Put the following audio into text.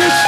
Justice.